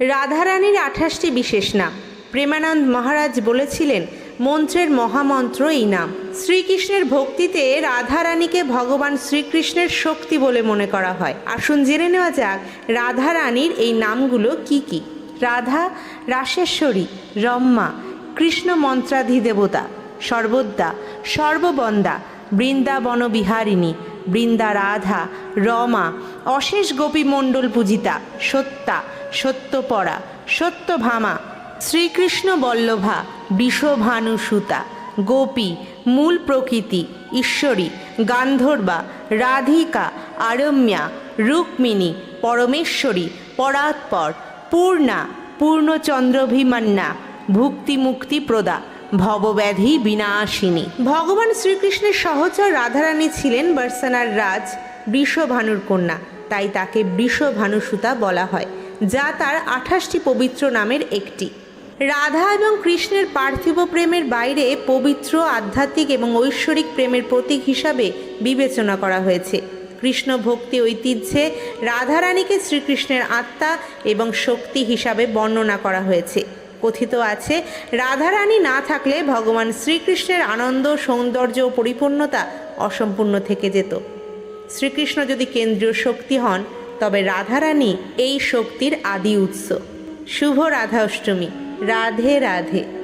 রাধারানীর আঠাশটি বিশেষ নাম। প্রেমানন্দ মহারাজ বলেছিলেন, মন্ত্রের মহামন্ত্র এই নাম। শ্রীকৃষ্ণের ভক্তিতে রাধারানীকে ভগবান শ্রীকৃষ্ণের শক্তি বলে মনে করা হয়। আসুন জেনে নেওয়া যাক, রাধারানীর এই নামগুলো কি কি? রাধা, রাসেশ্বরী, রম্মা, কৃষ্ণ মন্ত্রাধি দেবতা সর্বদ্যা সর্ববন্দা বৃন্দাবন বিহারিণী বৃন্দা রাধা রমা অশেষ গোপী মণ্ডল পূজিতা সত্যা সত্যপরা, সত্যভামা, শ্রীকৃষ্ণ বল্লভা, বিষভানুসুতা, গোপী, মূল প্রকৃতি, ঈশ্বরী, গান্ধর্বা, রাধিকা, আরম্যা, রুক্মিণী, পরমেশ্বরী, পরাৎপর, পূর্ণা, পূর্ণচন্দ্রভিমান্না ভুক্তি মুক্তি প্রদা ভবব্যাধি বিনাশিনী। ভগবান শ্রীকৃষ্ণের সহচর রাধারানী ছিলেন বার্সানার রাজ, বৃষভানুর কন্যা। তাই তাকে বৃষভানুসুতা বলা হয়, যা তার আঠাশটি পবিত্র নামের একটি। রাধা এবং কৃষ্ণের পার্থিব প্রেমের বাইরে পবিত্র, আধ্যাত্মিক এবং ঐশ্বরিক প্রেমের প্রতীক হিসাবে বিবেচনা করা হয়েছে। কৃষ্ণ ভক্তি ঐতিহ্যে রাধারানীকে শ্রীকৃষ্ণের আত্মা এবং শক্তি হিসাবে বর্ণনা করা হয়েছে। কথিত আছে, রাধারানী না থাকলে ভগবান শ্রীকৃষ্ণের আনন্দ, সৌন্দর্য ও পরিপূর্ণতা অসম্পূর্ণ থেকে যেত। শ্রীকৃষ্ণ যদি কেন্দ্রীয় শক্তি হন, তবে রাধারানী এই শক্তির আদি উৎস। শুভ রাধা অষ্টমী রাধে রাধে।